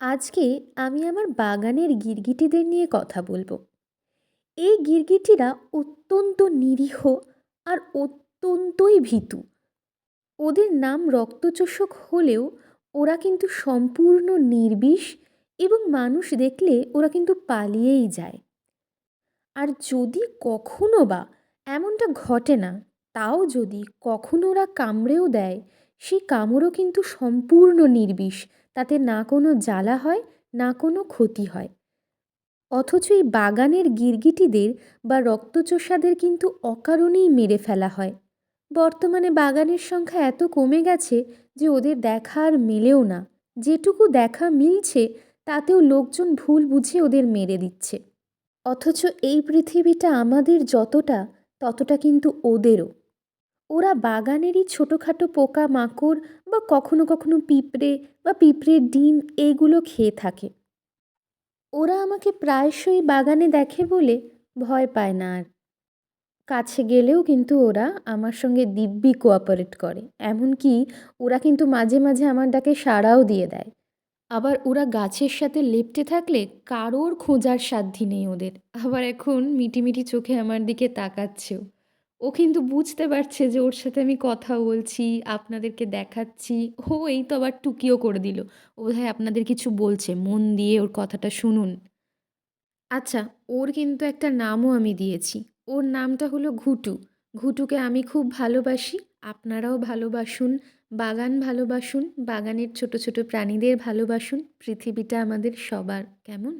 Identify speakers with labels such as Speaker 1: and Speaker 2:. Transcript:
Speaker 1: আজকে আমি আমার বাগানের গিরগিটিদের নিয়ে কথা বলব। এই গিরগিটিরা অত্যন্ত নিরীহ আর অত্যন্তই ভীতু। ওদের নাম রক্তচোষক হলেও ওরা কিন্তু সম্পূর্ণ নির্বিষ এবং মানুষ দেখলে ওরা কিন্তু পালিয়েই যায়। আর যদি কখনো বা এমনটা ঘটে না, তাও যদি কখনো ওরা কামড়েও দেয়, সেই কামড়ও কিন্তু সম্পূর্ণ নির্বিষ তাতে না কোনো জ্বালা হয়, না কোনো ক্ষতি হয়। অথচ এই বাগানের গিরগিটিদের বা রক্তচোষাদের কিন্তু অকারণেই মেরে ফেলা হয়। বর্তমানে বাগানের সংখ্যা এত কমে গেছে যে ওদের দেখা আর মেলেও না। যেটুকু দেখা মিলছে, তাতেও লোকজন ভুল বুঝে ওদের মেরে দিচ্ছে। অথচ এই পৃথিবীটা আমাদের যতটা, ততটা কিন্তু ওদেরও। ওরা বাগানেরই ছোটোখাটো পোকা মাকড় বা কখনো কখনো পিঁপড়ে বা পিঁপড়ের ডিম এইগুলো খেয়ে থাকে। ওরা আমাকে প্রায়শই বাগানে দেখে বলে ভয় পায় না আর। কাছে গেলেও কিন্তু ওরা আমার সঙ্গে দিব্যি কোঅপারেট করে, এমনকি ওরা কিন্তু মাঝে মাঝে আমার ডাকে সাড়াও দিয়ে দেয়। আবার ওরা গাছের সাথে লেপটে থাকলে কারোর খোঁজার সাধ্যি নেই ওদের। আবার এখন মিটিমিটি চোখে আমার দিকে তাকাচ্ছেও। ও কিন্তু বুঝতে পারছে যে ওর সাথে আমি কথা বলছি, আপনাদেরকে দেখাচ্ছি। ও এই তো আবার টুকিও করে দিল। ও বোধহয় আপনাদের কিছু বলছে, মন দিয়ে ওর কথাটা শুনুন। আচ্ছা ওর কিন্তু একটা নামও আমি দিয়েছি। ওর নামটা হলো ঘুটু। ঘুটুকে আমি খুব ভালোবাসি। আপনারাও ভালোবাসুন, বাগান ভালোবাসুন, বাগানের ছোট ছোট প্রাণীদের ভালোবাসুন। পৃথিবীটা আমাদের সবার, কেমন?